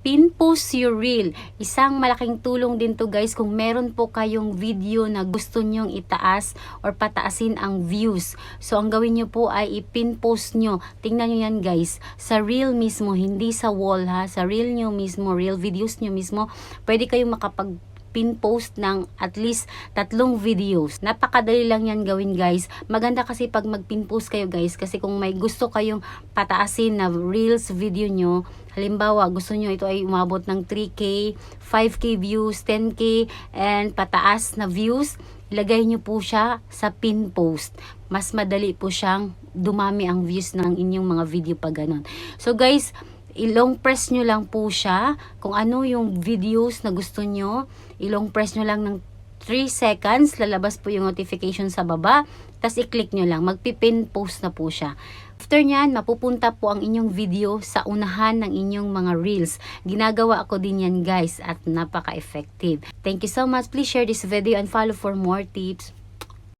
Pin post your reel. Isang malaking tulong din to guys kung meron po kayong video na gusto nyong itaas or pataasin ang views. So ang gawin nyo po ay ipin post nyo. Tingnan nyo yan guys. Sa reel mismo, hindi sa wall ha. Sa reel nyo mismo, reel videos nyo mismo, pwede kayong makapag pin post ng at least tatlong videos. Napakadali lang yan gawin guys. Maganda kasi pag mag pin post kayo guys kasi kung may gusto kayong pataasin na reels video nyo, halimbawa gusto nyo ito ay umabot ng 3k, 5k views, 10k and pataas na views, ilagay nyo po siya sa pin post. Mas madali po siyang dumami ang views ng inyong mga video pag ganun. So guys, ilong press nyo lang po siya. Kung ano yung videos na gusto nyo ilong press nyo lang ng 3 seconds lalabas po yung notification sa baba. Tas i-click nyo lang. Magpipin post na po siya. After nyan mapupunta po ang inyong video sa unahan ng inyong mga reels. Ginagawa ko din yan guys at napaka effective thank you so much. Please share this video and follow for more tips